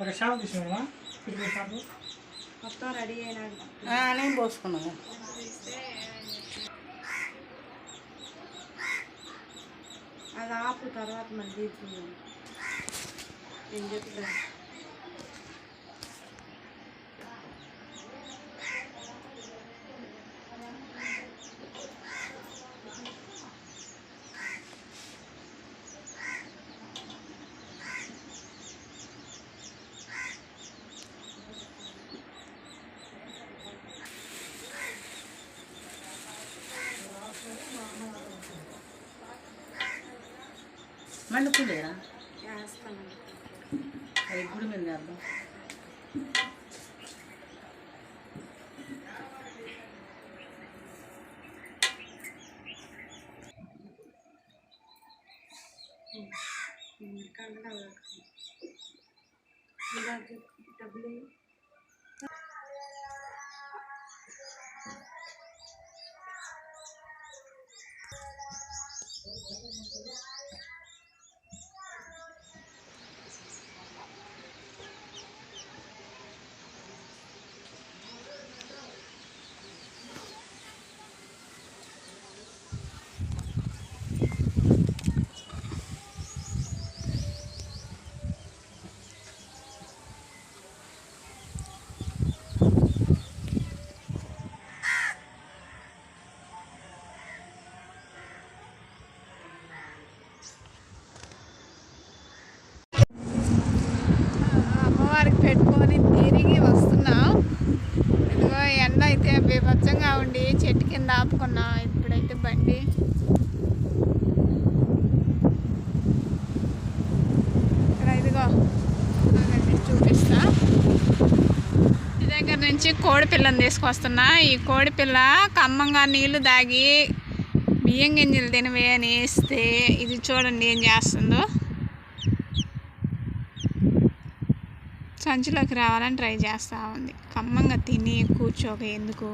ఒక షాప్ తీసుకున్నావా పిల్లల షాపు మొత్తం రెడీ అయినాక ఆ, నేను పోసుకున్నాను అది ఆపు తర్వాత మళ్ళీ తీసుకుందాం నేను చెప్తా వేస్తాను అది గుడి మీద ఇలా డబ్బులు బీభత్సంగా ఉండి చెట్టు కింద ఆపుకున్నాం ఇప్పుడైతే బండి. ఇక్కడ ఇదిగో చూపిస్తా. దగ్గర నుంచి కోడి పిల్లని తీసుకొస్తున్నా. ఈ కోడి పిల్ల కమ్మంగా నీళ్ళు దాగి బియ్యం గింజలు తినవే అని వేస్తే ఇది చూడండి ఏం చేస్తుందో. సంచిలోకి రావాలని ట్రై చేస్తూ ఉంది. కమ్మంగా తిని కూర్చోక ఎందుకు?